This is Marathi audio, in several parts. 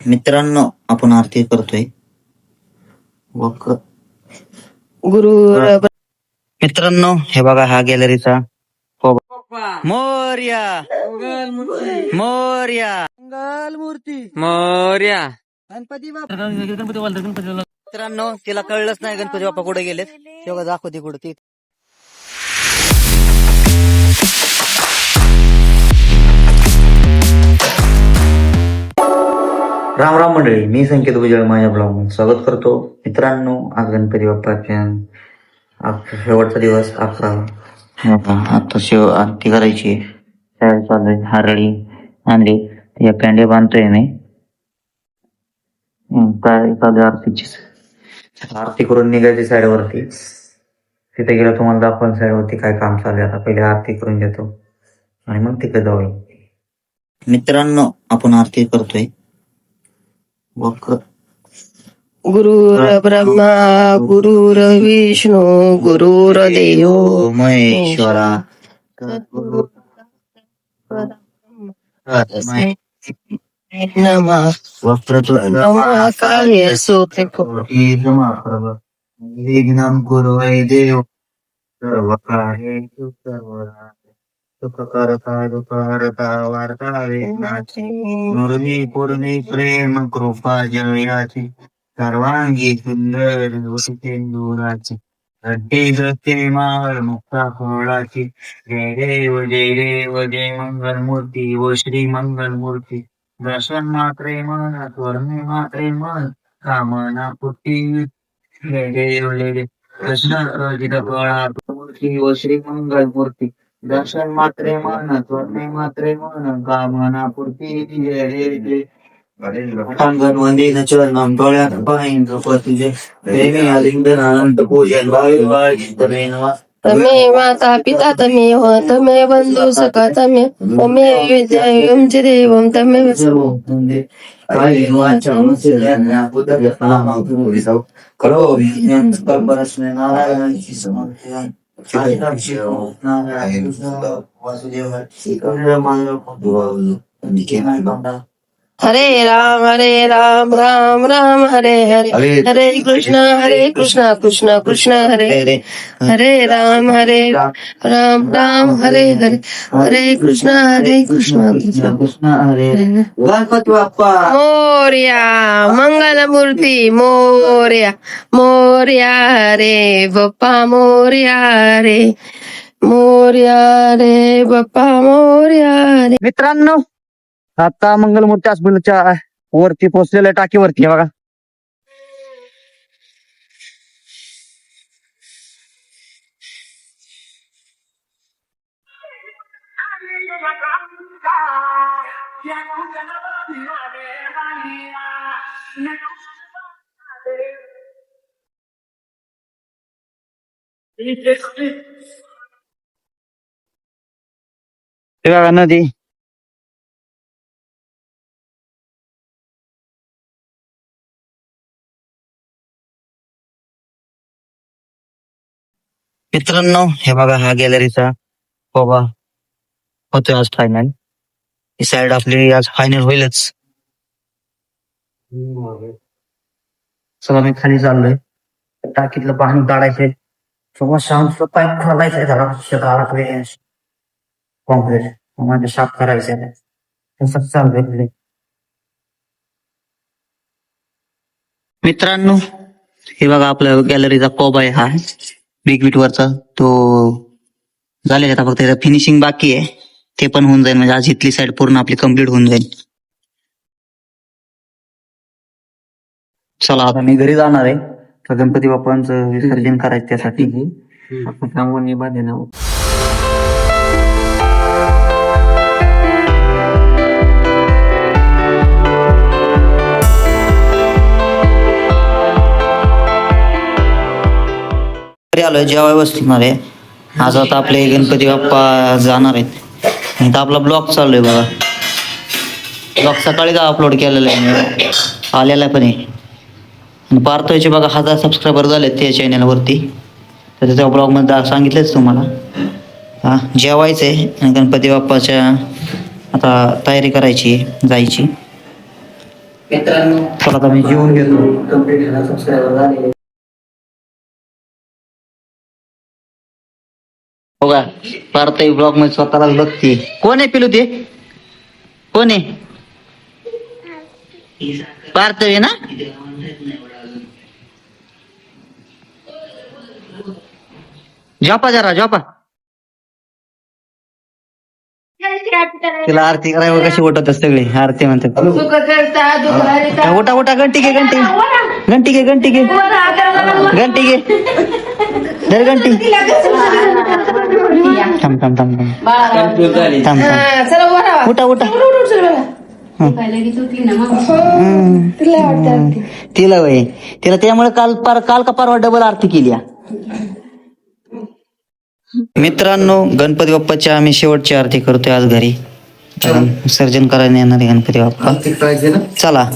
मित्रांनो आपण आरती करतोय. वक्र गुरु मित्रांनो हे बघा हा गॅलरीचा मोर्या. मोर्या. मूर्ती मोर्या. गणपती बाप्पा. मित्रांनो तिला कळलंच नाही गणपती बाप्पा कुठे गेलेत. तेव्हा दाखवते कुठे राम राम मंडळी मी संकेत भुजळ माझ्या ब्लॉग स्वागत करतो. मित्रांनो आज गणपती बाप्पाच्या शेवटचा दिवस अकरा आता शेव आरती करायची हारळी आणली या कॅन्डे बांधतोय मी. काय चालू आरतीची? आरती करून निघायची साईड वरती तिथे गेलं तुम्हाला दाखवून साईड वरती काय काम चालू आहे. आता पहिले आरती करून घेतो आणि मग तिकडे जाऊया. मित्रांनो आपण आरती करतोय. वक्र गुरुर ब्रह्मा गुरुर विष्णू गुरुर देव महेश्वरा नमः नमः सोते विघ्नं कुरु वै देव सर्व कार्ये सुखकर्ता दुःखहर्ता वार्ता वेदनाची मुरली पूर्णी प्रेम कृपा जयाची सर्वांगी सुंदर वसितेंदुराची अड्डे दत्ते माळ मुक्ता फळाची जय देव जय देव जय मंगल मूर्ती व श्री मंगल मूर्ती दर्शन मात्रे मन स्वर्णे मात्रे मन कामना पुटी जय देव जय देव कृष्ण रचित फळा मूर्ती व श्री मंगल मूर्ती दर्शन मात्रे मन स्वर्णे मात्रे मन कामना पूर्ती जय देव जय अंगण वंदीन डोळ्यात पाहिन जय देवी आलिंगन अनंत पूजन भावी तमे माता पिता तमे हो तमे बंधु सखा तमे तमे बुद्धं नारायण అందుకే हरे राम हरे राम राम राम हरे हरे। हरे कृष्ण हरे कृष्ण कृष्ण कृष्ण हरे। हरे हरे। राम हरे राम राम हरे हरे। हरे कृष्ण हरे कृष्ण। कृष्ण कृष्ण हरे गणपती बाप्पा मोर्या मंगलमूर्ती मोर्या मोर्या रे बप्पा मोर्या रे। मोर्या रे बप्पा मोर्या रे। मित्रांनो आता मंगलमूर्ती हॉस्पिटलच्या वरती पोहोचलेल्या टाकीवरती आहे बघा. बघा नदी. मित्रांनो हे बघा हा गॅलरीचा बाबा होतोय आज फायनल ही साइड आपली आज फायनल होईलच. चला मी खाली चाललोय. टाकीतलं पाणी काढायचंय. सगळं शांत पाईप खोलायचंय जरा. शेताकडे कॉन्क्रीट म्हणजे साफ करायचंय. तसंच चाललंय मित्रांनो हे बघा आपल्या गॅलरीचा कोब आहे हा. बिग वरचा. तो झालेला आता फक्त. त्याचं फिनिशिंग बाकी आहे. ते पण होऊन जाईल. म्हणजे आज इथली साईड पूर्ण आपली कंप्लीट होऊन जाईल. चला आता मी घरी जाणार आहे. तर गणपती बाप्पांचं विसर्जन करायचं त्यासाठी. सांगून बांधे ना. घरी आलोय जेवाय बसणार आहे. आज आता आपले गणपती बाप्पा जाणार आहेत. आणि आपला ब्लॉग चालू आहे बघा. ब्लॉग सकाळी का अपलोड केलेला आहे आलेला पण आहे. आणि पार्थोयचे बघा हजार सबस्क्रायबर झाले त्या चॅनलवरती तर त्याच्या ब्लॉगमध्ये सांगितलंच तुम्हाला. हा जेवायचं आहे आणि गणपती बाप्पाच्या आता तयारी करायची आहे, जायची. मित्रांनो चला आता मी जेवून घेतो. हो का पार्थ ब्लॉगमध्ये स्वतःलाच बघते. कोण आहे पिलू ते कोण आहे? पार्थ आहे ना? झोपा जरा झोपा. तिला आरती करायला कशी उठत सगळी. आरती म्हणतात. उठा उठा घंटी घे घंटी. घंटी घे घंटी घे. घंटी घे. धर घंटी. थांब थांब थांब थांब बाळा थांब थांब हा, चला उभा राहा. उठा उठा उठ, उठ, चल बाळा. हम्म. तिला आवडते. तिला वय तिला त्यामुळे काल पार काल का परवा डबल आरती केली हा. मित्रांनो गणपती बाप्पाची आम्ही शेवटची आरती करतोय आज घरी कारण विसर्जन करायला येणार आहे गणपती बाप्पा चला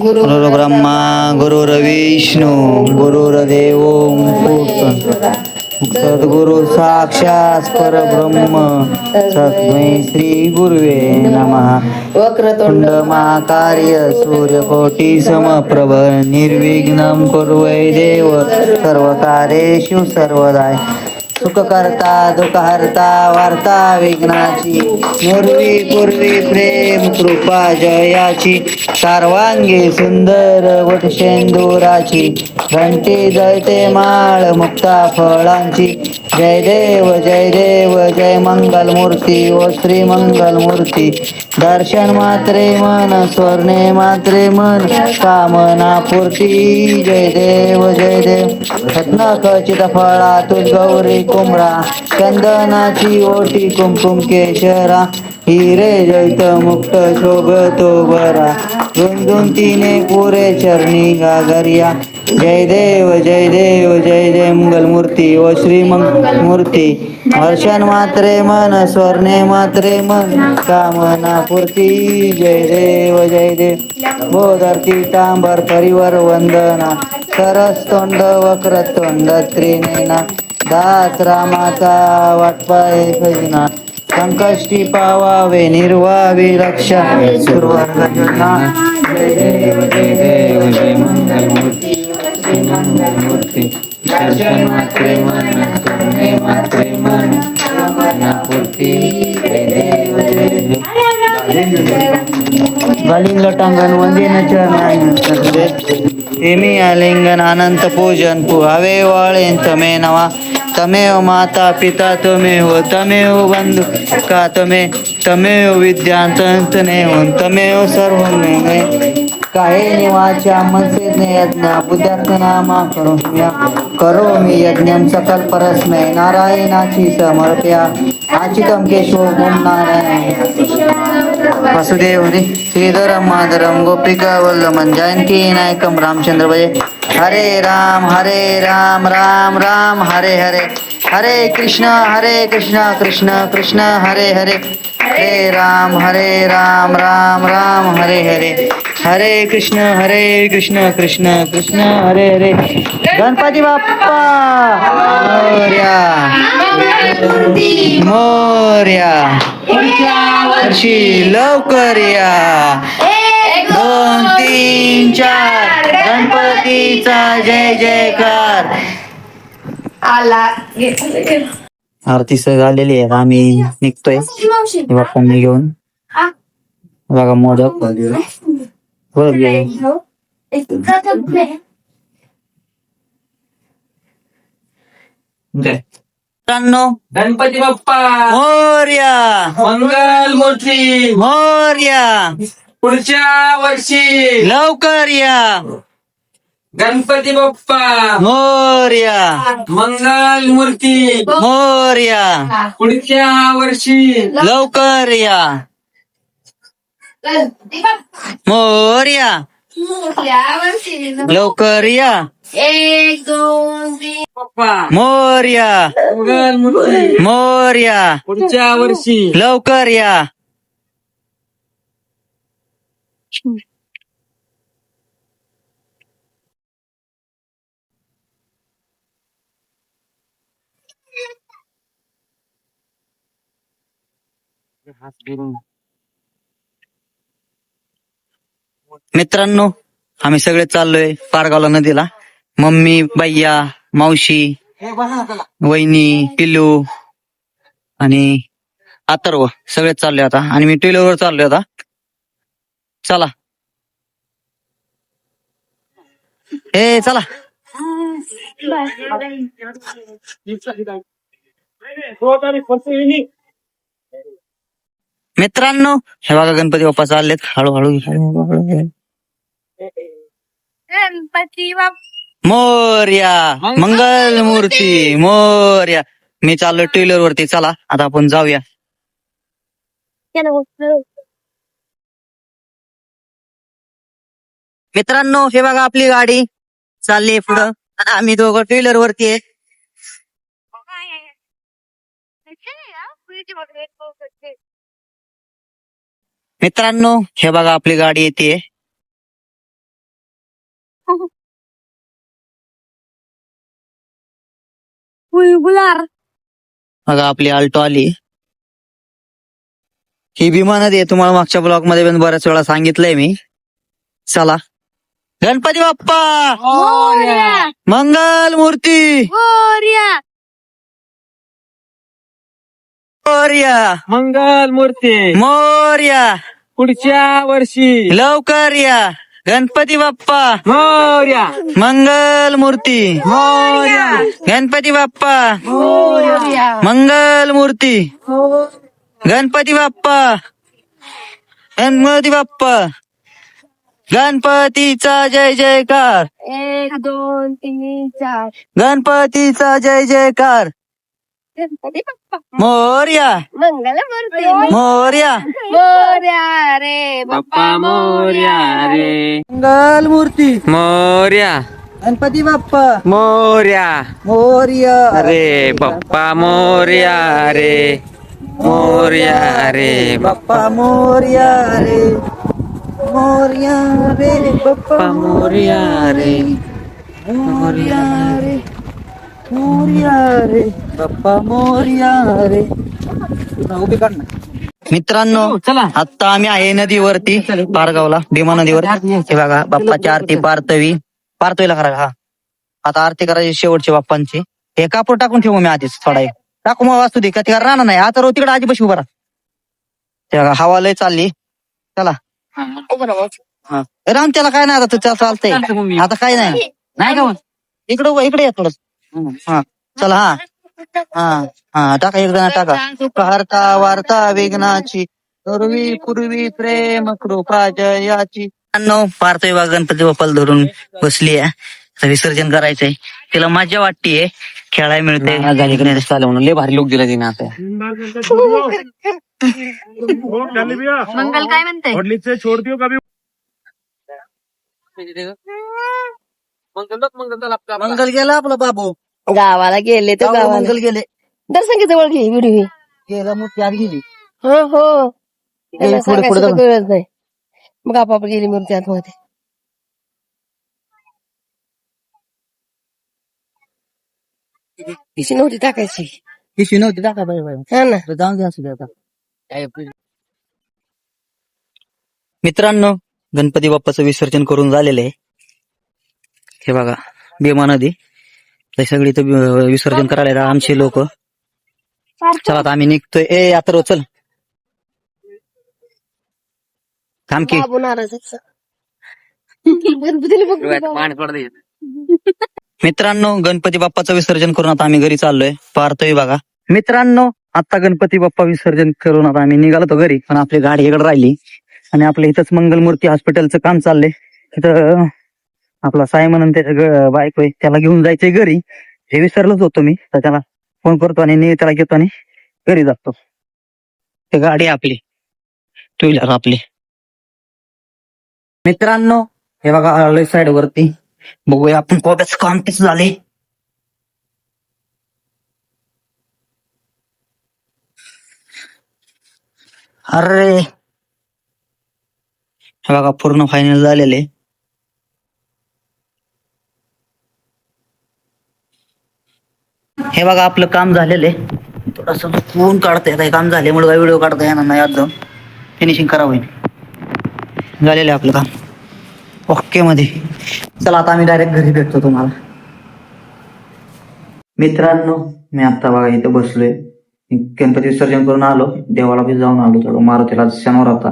गुरु ब्रह्मा गुरुर विष्णू गुरुर देव सद्गुरु साक्षात परब्रह्म तस्मै श्री गुरुवे नमः. वक्रतुंड महाकार्य सूर्यकोटी समप्रभ निर्विघ्नं कुर्वै देव सर्व कार्येषु सर्वदाय. सुख करता दुःख हरता वार्ता विघ्नाची. निर्वी पूर्वी प्रेम कृपा जयाची. सर्वांगी सुंदर वटशेंदुराची घंटी जळते माळ मुक्ता फळांची. जय देव जय देव जय मंगल मूर्ती ओ श्री मंगल मूर्ती दर्शन मात्रे मन स्वर्णे मात्रे मन. कामना पूर्ती. जय देव जय देव. रत्न कचित फळा गौरी कोंबडा चंदनाची ओटी कुमकुम केशरा हिरे जैत मुक्त शोभतो बरा रुंदून तिने पुरे चरणी गागरिया जय देव जय देव जय जय मंगल मूर्ती व श्री मूर्ती हर्षण मात्रे मन स्वर्णे मात्रे मन कामना पूर्ती जय देव जय देव बोधरती तांबर परिवर वंदना सरस्तोंड वक्रतोंड त्रिनेना दास रामाचा वाटपाय खजना. संकष्टी पावावे निर्वावी रक्षा. सुरवर्ग जय देव जय देव जय मंगल मूर्ती जय मंगल मूर्ती दर्शन मात्रे मन करुणे मात्रे मन. कामना पूर्ती जय देव जय देव. बालिंग लटांगण वंदिन चरणाय तेमी आलिंगन अनंत पूजन पुहावे वाळेन तमे नवा. तमेव माता पिता तमेव तमेव बंधु का तमे तमेव विद्यांत नेऊन तमेव सर्व काही निवाच्या मनसे यज्ञ बुद्धार्थ नामा करो करो मी यज्ञम सकल परस्मै नारायणाची समर्प्या। आचितम केशव ओम नारायण। वसुदेव हरी श्रीधरम माधरम गोपिका वल्लभन जयंती नायकम रामचंद्र भजे हरे राम हरे राम राम राम हरे हरे। हरे कृष्ण हरे कृष्ण कृष्ण कृष्ण हरे हरे। हरे राम हरे राम राम राम हरे हरे। हरे कृष्ण हरे कृष्ण कृष्ण कृष्ण हरे हरे। गणपती बाप्पा! मोर्या। मोर्या। वर्षी लवकर या। दोन तीन चार। गणपतीचा जय जयकार. आला. आरती सह झालेली आहे आम्ही निघतोय. हे बाप्पांनी घेऊन. बघा मोदक. मित्रांनो गणपती बाप्पा. मोर्या. मंगल मूर्ती. मोर्या. पुढच्या वर्षी. लवकर या. गणपती बाप्पा. मोर्या. मंगल मूर्ती. मोर्या. पुढच्या वर्षी. लवकर या. मोर्या. लवकर या. एक दोन तीन. बाप्पा. मोर्या. मंगल मूर्ती. मोर्या. पुढच्या वर्षी. लवकर या. मित्रांनो आम्ही सगळे चाललोय पारगावला नदीला मम्मी बाय्या मावशी वहिनी पिल्लू आणि अथर्व सगळेच चाललोय आता आणि मी टू व्हीलर वर चाललोय आता चला ए चला मित्रांनो हे बघा गणपती बाप्पा चाललेत. हळूहळू गणपती मोर्या मंगल मूर्ती. मोर्या. मी चाललो टू व्हीलर वरती. चला आता आपण जाऊया. मित्रांनो हे बघा आपली गाडी चालली पुढं. आणि आम्ही दोघं टू व्हीलर वरती आहे. मित्रांनो हे बघा आपली गाडी येते. बघा आपली आल्टो आली. ही भीमा नदी आहे तुम्हाला मागच्या ब्लॉगमध्ये पण बऱ्याच वेळा सांगितलंय मी. चला. गणपती बाप्पा! मंगल मूर्ती मोर्या. मोर्या मंगल मूर्ती. मोर्या. पुढच्या वर्षी. लवकर या. गणपती बाप्पा. मोर्या. मंगल मूर्ती. मोर्या. गणपती बाप्पा. मोर्या. मंगल मूर्ती. गणपती बाप्पा. गणपती बाप्पा. गणपतीचा जय जयकार. एक दोन तीन चार. गणपतीचा जय जयकार. गणपती बाप्पा. मोर्या. मंगल मूर्ती. मोर्या. मोर्या. रे बाप्पा मोर्या रे. मंगल मूर्ती. मोर्या. गणपती बाप्पा. मोर्या. मोर्या. रे बाप्पा मोर्या रे. मोर्या रे बाप्पा. मोर्या रे. मोर्या रे बाप्पा मोर्या रे. मोर्या रे. रे बाप्पा मोर्या रे उभी काढ ना. मित्रांनो चला. आता आम्ही आहे नदीवरती पारगावला भीमा नदीवर. हे बघा बाप्पाची आरती पार्थवी पार्थवीला करा हा. आता आरती करायची शेवटची बाप्पांची. हे कापूर टाकून ठेवू मी आधीच थोडा एक. टाकू मग वाचू दे का तिकडे राहणार नाही. आता रोज तिकडे आजी बशी उभा राहा. ते बघा हवा लय चालली. चला. हा. राम त्याला काय नाही आता तुझ्या चालतंय. आता काय नाही. नाही का मग? इकडे उभा, इकडे या थोडं हा. चला हा. हा हा टाका एकदा टाका. हरता वार्ता विघ्नाची पूर्वी पूर्वी प्रेम कृपा जयाची. अण्णो पार्थय बा गणपती बाप्पाला धरून बसली आहे. आता विसर्जन करायचंय. तिला मजा वाटतीये. खेळायला मिळते झाली म्हणून. लय भारी लोक दिला तिने आता. मंगल काय म्हणते मंगल गेला आपला बाबू. गावाला गेले तर गावाला. मंगल गेले. दर्शन जवळ घे व्हिडिओ गेला मूर्ती आत गेली. हो हो. त्याला सांगायचं तर नाही. मग आपाप गेली मूर्ती आतमध्ये तिची नव्हती टाकायची. पिशवी नव्हती टाका बाई बाई. हा ना. तर जाऊन द्या असू दे आता. मित्रांनो गणपती बाप्पाचं विसर्जन करून झालेलं आहे. हे बघा भीमा नदी. ते सगळी तर विसर्जन करायला येतात आमचे लोक. चला आता आम्ही निघतोय. ए आता चल. थांब की. मित्रांनो गणपती बाप्पाचं विसर्जन करून आता आम्ही घरी चाललोय. पाहतोय बघा. मित्रांनो आता गणपती बाप्पा विसर्जन करून आता आम्ही निघालो होतो घरी. पण आपली गाडी इकडे राहिली. आणि आपल्या इथंच मंगलमूर्ती हॉस्पिटलचं काम चाललंय. तिथं आपला सायमन आणि त्याच्या बायको आहे त्याला घेऊन जायचंय घरी. हे विसरलोच होतो मी तर त्याला फोन करतो आणि मी त्याला घेतो आणि घरी जातो. ते गाडी आपली. टू व्हीलर आपली. मित्रांनो हे बघा आलोय साइड वरती. बघूया आपण कोब्याचं काम कसं झाले अरे. हे बघा पूर्ण फायनल झालेले. हे बघा आपलं काम झालेलं आहे. थोडस फोन काढता येत काम झाल्यामुळे व्हिडिओ काढता येणार नाही अजून. फिनिशिंग करावं झालेलं आहे आपलं काम. ओके मध्ये. चला आता आम्ही डायरेक्ट घरी भेटतो तुम्हाला. मित्रांनो मी आता बघा इथे बसलोय. गणपती विसर्जन करून आलो. देवाला बी जाऊन आलो थोडं. मारुतीला शनिवार होता.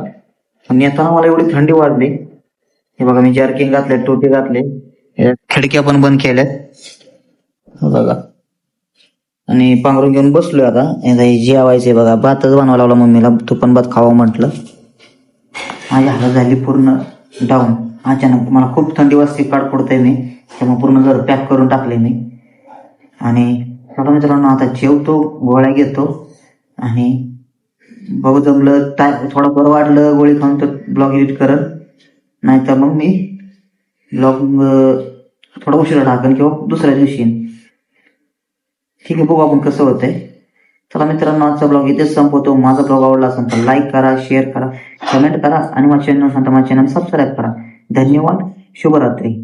पण येताना मला एवढी थंडी वाढली. हे बघा मी जर्किंग घातले टोपी घातले खिडक्या पण बंद केल्यात. बघा. आणि पांघरून घेऊन बसलोय आता. आता जेवायचंय बघा. भातच बनवायला लावला मम्मीला. तू पण भात खावा म्हटलं. माझी हालत झाली पूर्ण डाऊन अचानक मला खूप थंडी वाजते काढ पडतंय मी. त्यामुळे पूर्ण घर पॅक करून टाकले मी. आणि चला मित्रांनो आता जेवतो गोळ्या घेतो. आणि बघू जमलं टाय थोडं बरं वाटलं गोळी खाऊन तर ब्लॉग एडिट करत. नाही तर मग मी ब्लॉग थोडा उशिरा टाकेन किंवा दुसऱ्या दिवशी येईन. ठीक आहे बघू आपण कसं होतंय. चला मित्रांनो आजचा ब्लॉग इथेच संपवतो. माझा ब्लॉग आवडला असेल तर लाईक करा शेअर करा कमेंट करा आणि माझ्या चॅनल सांगता माझ्या चॅनल सबस्क्राईब करा. धन्यवाद. शुभरात्री.